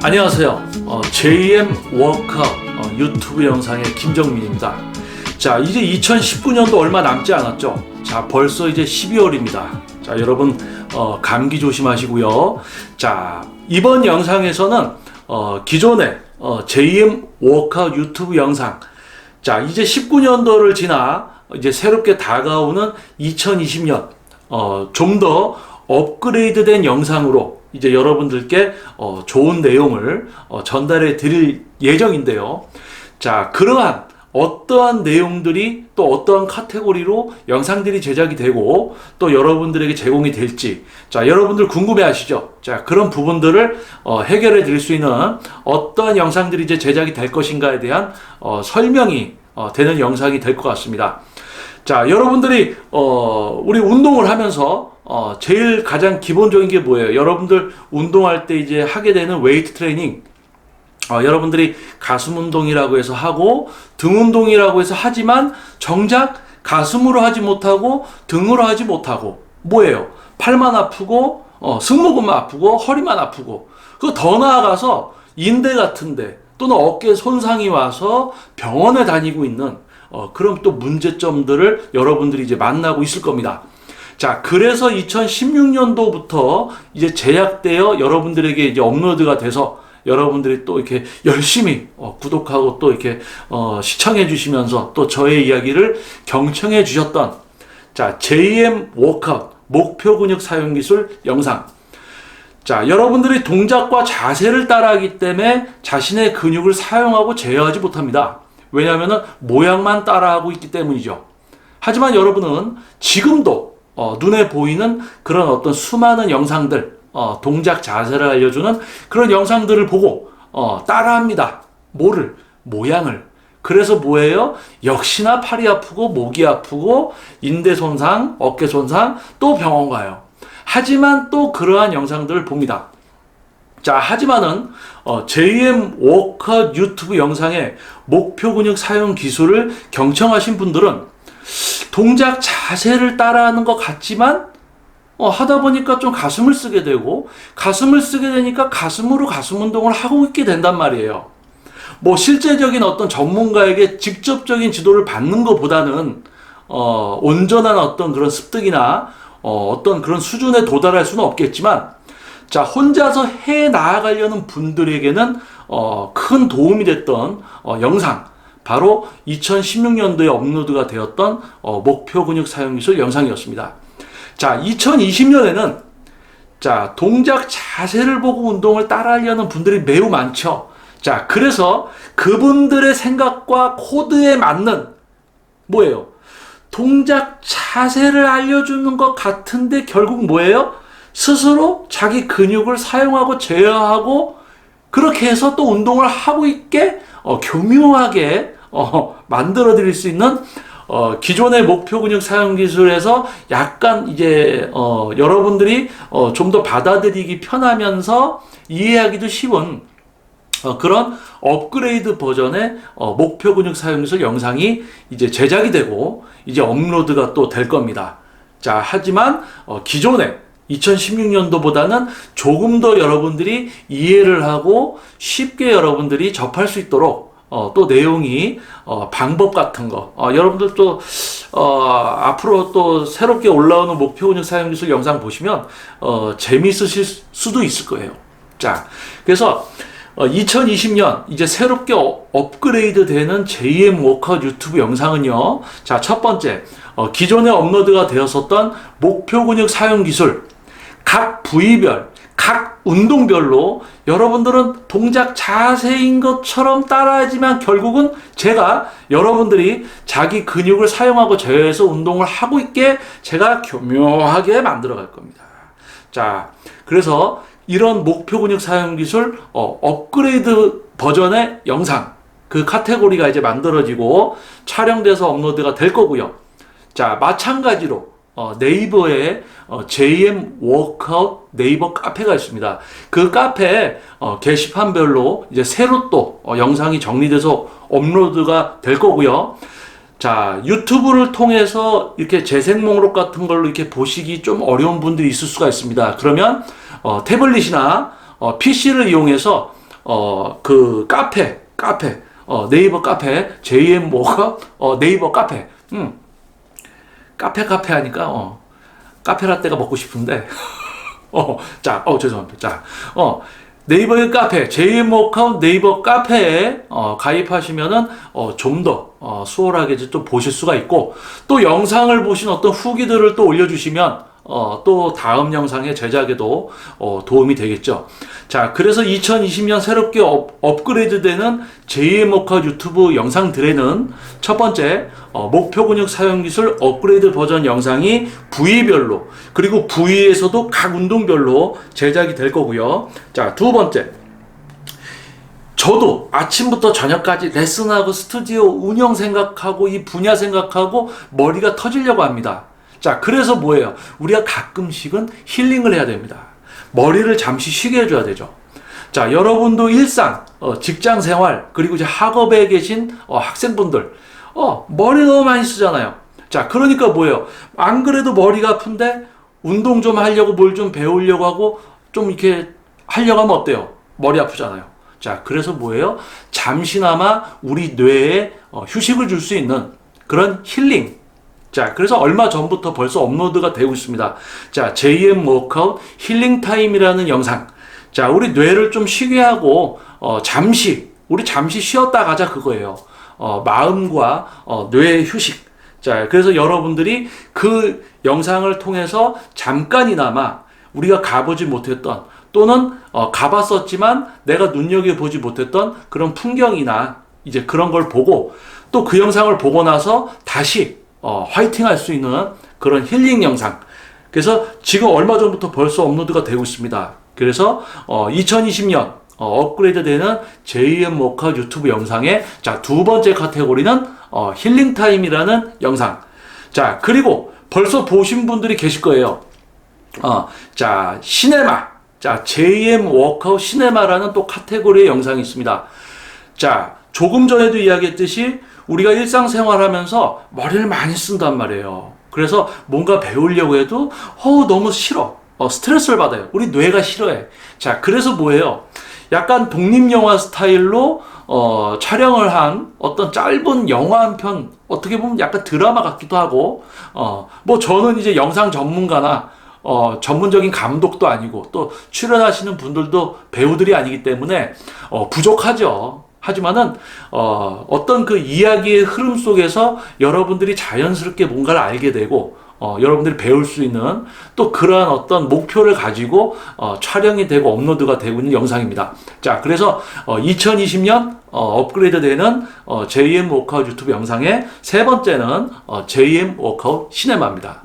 안녕하세요. 어, JM 워크아웃 어, 유튜브 영상의 김정민입니다. 자, 이제 2019년도 얼마 남지 않았죠? 자, 벌써 이제 12월입니다. 자, 여러분, 어, 감기 조심하시고요. 자, 이번 영상에서는 어, 기존의 어, JM 워크아웃 유튜브 영상, 자, 이제 19년도를 지나 이제 새롭게 다가오는 2020년, 어, 좀 더 업그레이드된 영상으로 이제 여러분들께 어, 좋은 내용을 어, 전달해 드릴 예정인데요. 자, 그러한 어떠한 내용들이 또 어떠한 카테고리로 영상들이 제작이 되고 또 여러분들에게 제공이 될지 자 여러분들 궁금해 하시죠 자 그런 부분들을 어, 해결해 드릴 수 있는 어떠한 영상들이 이제 제작이 될 것인가에 대한 어, 설명이 어, 되는 영상이 될 것 같습니다 자 여러분들이 어, 우리 운동을 하면서 어, 제일 가장 기본적인 게 뭐예요 여러분들 운동할 때 이제 하게 되는 웨이트 트레이닝 어, 여러분들이 가슴 운동이라고 해서 하고 등 운동이라고 해서 하지만 정작 가슴으로 하지 못하고 등으로 하지 못하고 뭐예요? 팔만 아프고 어, 승모근만 아프고 허리만 아프고 그 더 나아가서 인대 같은데 또는 어깨 손상이 와서 병원에 다니고 있는 어, 그런 또 문제점들을 여러분들이 이제 만나고 있을 겁니다. 자, 그래서 2016년도부터 이제 제약되어 여러분들에게 이제 업로드가 돼서 여러분들이 또 이렇게 열심히 어, 구독하고 또 이렇게 어, 시청해 주시면서 또 저의 이야기를 경청해 주셨던 자 JM 워크아웃 목표 근육 사용 기술 영상. 자 여러분들이 동작과 자세를 따라하기 때문에 자신의 근육을 사용하고 제어하지 못합니다. 왜냐하면 모양만 따라하고 있기 때문이죠. 하지만 여러분은 지금도 어, 눈에 보이는 그런 어떤 수많은 영상들 어, 동작 자세를 알려주는 그런 영상들을 보고 어, 따라합니다. 뭐를? 모양을. 그래서 뭐예요? 역시나 팔이 아프고 목이 아프고 인대 손상, 어깨 손상, 또 병원 가요. 하지만 또 그러한 영상들을 봅니다. 자, 하지만은 어, JM 워커 유튜브 영상의 목표 근육 사용 기술을 경청하신 분들은 동작 자세를 따라하는 것 같지만 어, 하다 보니까 좀 가슴을 쓰게 되고 가슴을 쓰게 되니까 가슴으로 가슴 운동을 하고 있게 된단 말이에요. 뭐 실제적인 어떤 전문가에게 직접적인 지도를 받는 것보다는 어, 온전한 어떤 그런 습득이나 어, 어떤 그런 수준에 도달할 수는 없겠지만 자 혼자서 해 나아가려는 분들에게는 어, 큰 도움이 됐던 어, 영상 바로 2016년도에 업로드가 되었던 어, 목표 근육 사용 기술 영상이었습니다. 자, 2020년에는 자, 동작 자세를 보고 운동을 따라하려는 분들이 매우 많죠. 자, 그래서 그분들의 생각과 코드에 맞는 뭐예요? 동작 자세를 알려주는 것 같은데 결국 뭐예요? 스스로 자기 근육을 사용하고 제어하고 그렇게 해서 또 운동을 하고 있게 어, 교묘하게 어, 만들어 드릴 수 있는 어, 기존의 목표 근육 사용 기술에서 약간 이제 어, 여러분들이 어, 좀 더 받아들이기 편하면서 이해하기도 쉬운 어, 그런 업그레이드 버전의 어, 목표 근육 사용 기술 영상이 이제 제작이 되고 이제 업로드가 또 될 겁니다. 자, 하지만 어, 기존에 2016년도보다는 조금 더 여러분들이 이해를 하고 쉽게 여러분들이 접할 수 있도록 어, 또 내용이 어, 방법 같은 거 어, 여러분들 또 어, 앞으로 또 새롭게 올라오는 목표 근육 사용 기술 영상 보시면 어, 재미있으실 수도 있을 거예요. 자, 그래서 어, 2020년 이제 새롭게 어, 업그레이드 되는 JM 워커 유튜브 영상은요. 자, 첫 번째 어, 기존에 업로드가 되었었던 목표 근육 사용 기술 각 부위별 각 운동별로 여러분들은 동작 자세인 것처럼 따라하지만 결국은 제가 여러분들이 자기 근육을 사용하고 제어해서 운동을 하고 있게 제가 교묘하게 만들어 갈 겁니다. 자, 그래서 이런 목표 근육 사용 기술 어, 업그레이드 버전의 영상 그 카테고리가 이제 만들어지고 촬영돼서 업로드가 될 거고요. 자, 마찬가지로 어, 네이버에 어, JM 워크아웃 네이버 카페가 있습니다. 그 카페에 어, 게시판별로 이제 새로 또 어, 영상이 정리돼서 업로드가 될 거고요. 자, 유튜브를 통해서 이렇게 재생 목록 같은 걸로 이렇게 보시기 좀 어려운 분들이 있을 수가 있습니다. 그러면 어, 태블릿이나 어, PC를 이용해서 어, 그 카페, 카페, 어, 네이버 카페, JM 워커, 어, 네이버 카페, 음, 카페 카페 하니까, 어, 카페 라떼가 먹고 싶은데, 어, 자, 어, 죄송합니다. 자, 어, 네이버의 카페, 워커 네이버 카페에 어, 가입하시면은 어, 좀더 어, 수월하게 또 보실 수가 있고 또 영상을 보신 어떤 후기들을 또 올려주시면 어, 또 다음 영상의 제작에도 어, 도움이 되겠죠. 자, 그래서 2020년 새롭게 업, 업그레이드되는 JM 워커 유튜브 영상들에는 첫 번째 어, 목표 근육 사용 기술 업그레이드 버전 영상이 부위별로 그리고 부위에서도 각 운동별로 제작이 될 거고요. 자, 두 번째. 저도 아침부터 저녁까지 레슨하고 스튜디오 운영 생각하고 이 분야 생각하고 머리가 터지려고 합니다. 자, 그래서 뭐예요? 우리가 가끔씩은 힐링을 해야 됩니다. 머리를 잠시 쉬게 해줘야 되죠. 자, 여러분도 일상, 어, 직장 생활, 그리고 이제 학업에 계신 어, 학생분들, 어, 머리 너무 많이 쓰잖아요. 자, 그러니까 뭐예요? 안 그래도 머리가 아픈데 운동 좀 하려고 뭘 좀 배우려고 하고 좀 이렇게 하려고 하면 어때요? 머리 아프잖아요. 자, 그래서 뭐예요? 잠시나마 우리 뇌에 어, 휴식을 줄 수 있는 그런 힐링. 자, 그래서 얼마 전부터 벌써 업로드가 되고 있습니다. 자, JM 워크아웃 힐링 타임이라는 영상. 자, 우리 뇌를 좀 쉬게 하고, 어, 잠시, 우리 잠시 쉬었다 가자 그거예요. 어, 마음과 어, 뇌의 휴식. 자, 그래서 여러분들이 그 영상을 통해서 잠깐이나마 우리가 가보지 못했던 또는 어, 가봤었지만 내가 눈여겨보지 못했던 그런 풍경이나 이제 그런 걸 보고 또 그 영상을 보고 나서 다시 어, 화이팅 할 수 있는 그런 힐링 영상. 그래서 지금 얼마 전부터 벌써 업로드가 되고 있습니다. 그래서 어, 2020년 어, 업그레이드 되는 JM 모카 유튜브 영상의 자, 두 번째 카테고리는 어, 힐링 타임이라는 영상. 자, 그리고 벌써 보신 분들이 계실 거예요. 어, 자, 시네마. 자, JM 워크아웃 시네마라는 또 카테고리의 영상이 있습니다. 자, 조금 전에도 이야기했듯이 우리가 일상생활 하면서 머리를 많이 쓴단 말이에요. 그래서 뭔가 배우려고 해도, 어, 너무 싫어. 어, 스트레스를 받아요. 우리 뇌가 싫어해. 자, 그래서 뭐예요? 약간 독립영화 스타일로 어, 촬영을 한 어떤 짧은 영화 한 편, 어떻게 보면 약간 드라마 같기도 하고, 어, 뭐 저는 이제 영상 전문가나 어, 전문적인 감독도 아니고 또 출연하시는 분들도 배우들이 아니기 때문에 어, 부족하죠. 하지만은 어, 어떤 그 이야기의 흐름 속에서 여러분들이 자연스럽게 뭔가를 알게 되고 어, 여러분들이 배울 수 있는 또 그러한 어떤 목표를 가지고 어, 촬영이 되고 업로드가 되고 있는 영상입니다. 자, 그래서 어, 2020년 어, 업그레이드 되는 어, JM 워크아웃 유튜브 영상의 세 번째는 어, JM 워크아웃 시네마입니다.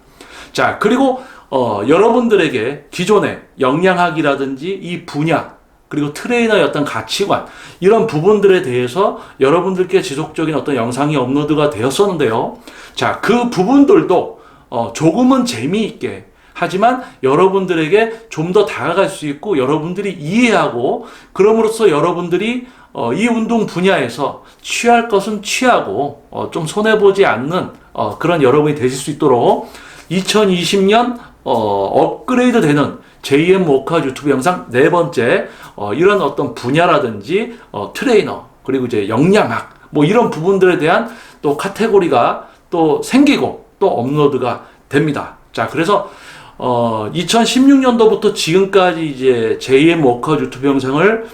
자, 그리고 어, 여러분들에게 기존의 영양학이라든지 이 분야 그리고 트레이너의 어떤 가치관 이런 부분들에 대해서 여러분들께 지속적인 어떤 영상이 업로드가 되었었는데요. 자, 그 부분들도 어, 조금은 재미있게 하지만 여러분들에게 좀 더 다가갈 수 있고 여러분들이 이해하고 그럼으로써 여러분들이 어, 이 운동 분야에서 취할 것은 취하고 어, 좀 손해 보지 않는 어, 그런 여러분이 되실 수 있도록 2020년 어, 업그레이드 되는 JM 모카 유튜브 영상 네 번째 어, 이런 어떤 분야라든지 어, 트레이너 그리고 이제 영양학 뭐 이런 부분들에 대한 또 카테고리가 또 생기고 또 업로드가 됩니다. 자 그래서 어, 2016년도부터 지금까지 이제 JM 워커 유튜브 영상을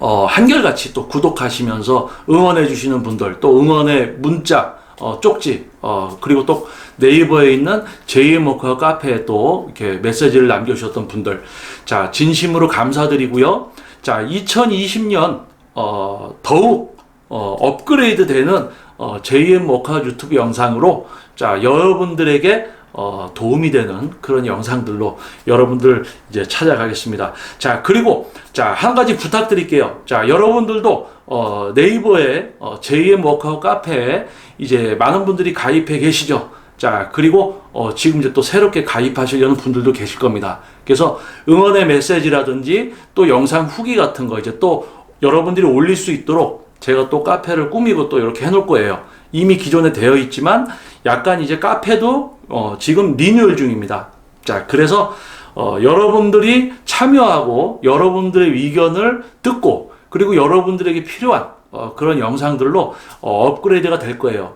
어, 한결같이 또 구독하시면서 응원해 주시는 분들 또 응원의 문자 어, 쪽지 어, 그리고 또 네이버에 있는 JM워커 카페에 또 이렇게 메시지를 남겨주셨던 분들. 자 진심으로 감사드리고요. 자 2020년 어, 더욱 어, 업그레이드 되는 어, JM워커 유튜브 영상으로 자 여러분들에게 어, 도움이 되는 그런 영상들로 여러분들 이제 찾아가겠습니다. 자, 그리고 자, 한 가지 부탁드릴게요. 자, 여러분들도 어, 네이버에 어, JM 워크아웃 카페에 이제 많은 분들이 가입해 계시죠. 자, 그리고 어, 지금 이제 또 새롭게 가입하시려는 분들도 계실 겁니다. 그래서 응원의 메시지라든지 또 영상 후기 같은 거 이제 또 여러분들이 올릴 수 있도록 제가 또 카페를 꾸미고 또 이렇게 해놓을 거예요. 이미 기존에 되어 있지만 약간 이제 카페도 어, 지금 리뉴얼 중입니다. 자, 그래서 어, 여러분들이 참여하고 여러분들의 의견을 듣고 그리고 여러분들에게 필요한 어, 그런 영상들로 어, 업그레이드가 될 거예요.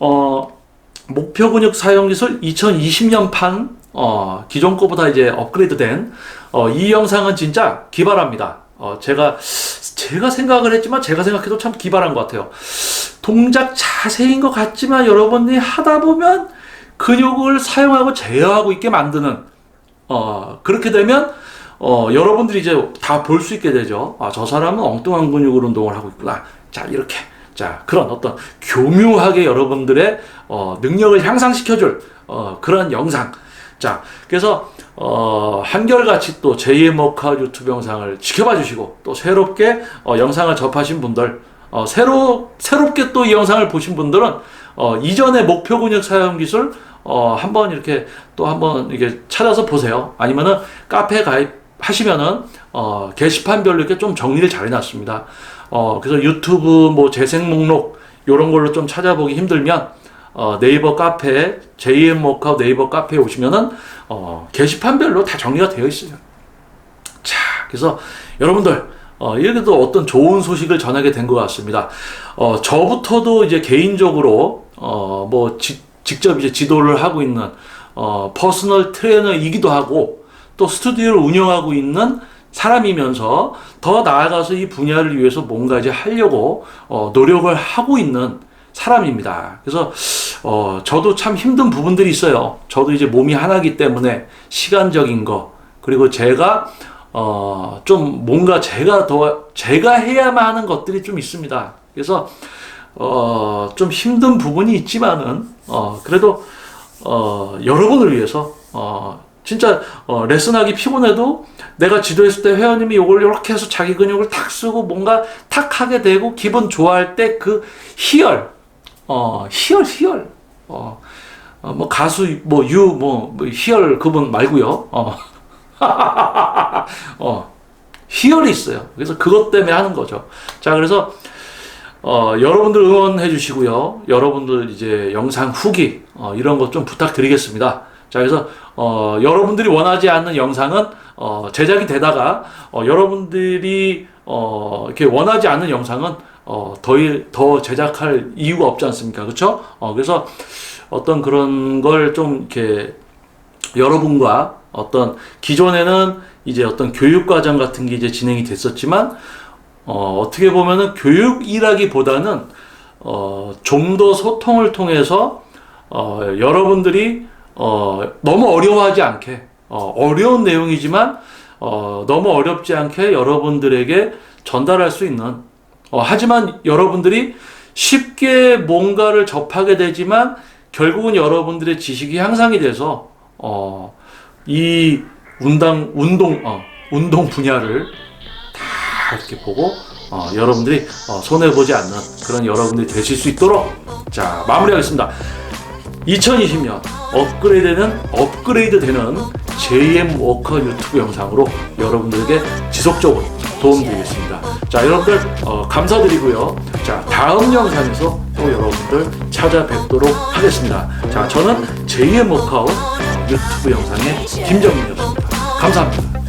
어, 목표 근육 사용 기술 2020년 판 어, 기존 거보다 이제 업그레이드된 어, 이 영상은 진짜 기발합니다. 어, 제가 제가 생각을 했지만 제가 생각해도 참 기발한 것 같아요. 동작 자세인 것 같지만 여러분이 하다 보면 근육을 사용하고 제어하고 있게 만드는 어, 그렇게 되면 어, 여러분들이 이제 다 볼 수 있게 되죠. 아, 저 사람은 엉뚱한 근육으로 운동을 하고 있구나. 자, 이렇게. 자, 그런 어떤 교묘하게 여러분들의 어, 능력을 향상시켜줄 어, 그런 영상. 자, 그래서 어, 한결같이 또 JM 워크아웃 유튜브 영상을 지켜봐 주시고 또 새롭게 어, 영상을 접하신 분들 어, 새로 새롭게 또 이 영상을 보신 분들은 어, 이전의 목표 근육 사용 기술 어, 한번 이렇게 또 한번 이렇게 찾아서 보세요. 아니면은 카페 가입하시면은 어, 게시판별로 이렇게 좀 정리를 잘 해놨습니다. 어, 그래서 유튜브 뭐 재생 목록 이런 걸로 좀 찾아보기 힘들면 어, 네이버 카페 JM 워크아웃 네이버 카페에 오시면은 어, 게시판별로 다 정리가 되어 있어요. 자, 그래서 여러분들 어, 이렇게도 어떤 좋은 소식을 전하게 된 것 같습니다. 어, 저부터도 이제 개인적으로 어, 뭐 지- 직접 이제 지도를 하고 있는 어, 퍼스널 트레이너이기도 하고 또 스튜디오를 운영하고 있는 사람이면서 더 나아가서 이 분야를 위해서 뭔가 이제 하려고 어, 노력을 하고 있는 사람입니다. 그래서 어, 저도 참 힘든 부분들이 있어요. 저도 이제 몸이 하나기 때문에 시간적인 거 그리고 제가 어, 좀 뭔가 제가 더 제가 해야만 하는 것들이 좀 있습니다. 그래서 어, 좀 힘든 부분이 있지만은 어, 그래도 어, 여러분을 위해서 어, 진짜 어, 레슨하기 피곤해도 내가 지도했을 때 회원님이 이걸 이렇게 해서 자기 근육을 탁 쓰고 뭔가 탁 하게 되고 기분 좋아할 때 그 희열 어, 희열 희열 어, 어, 뭐 가수 뭐유뭐 희열 그분 말고요. 어. 어, 희열이 있어요. 그래서 그것 때문에 하는 거죠. 자, 그래서 어, 여러분들 응원해 주시고요. 여러분들 이제 영상 후기 어, 이런 것 좀 부탁드리겠습니다. 자, 그래서 어, 여러분들이 원하지 않는 영상은 어, 제작이 되다가 어, 여러분들이 어, 이렇게 원하지 않는 영상은 어, 더, 이- 더 제작할 이유가 없지 않습니까? 그렇죠? 어, 그래서 어떤 그런 걸 좀 이렇게 여러분과 어떤 기존에는 이제 어떤 교육 과정 같은 게 이제 진행이 됐었지만 어, 어떻게 보면은 교육이라기보다는 어, 좀 더 소통을 통해서 어, 여러분들이 어, 너무 어려워하지 않게 어, 어려운 내용이지만 어, 너무 어렵지 않게 여러분들에게 전달할 수 있는 어, 하지만 여러분들이 쉽게 뭔가를 접하게 되지만 결국은 여러분들의 지식이 향상이 돼서 어, 이 운동 운동 어, 운동 분야를 다 이렇게 보고 어, 여러분들이 어, 손해 보지 않는 그런 여러분들이 되실 수 있도록 자 마무리하겠습니다. 2020년 업그레이드는 업그레이드 되는 JM 워커 유튜브 영상으로 여러분들에게 지속적으로 도움드리겠습니다. 자 여러분들 어, 감사드리고요. 자 다음 영상에서 또 여러분들 찾아뵙도록 하겠습니다. 자 저는 JM 워커 유튜브 영상의 김정민이었습니다. 감사합니다.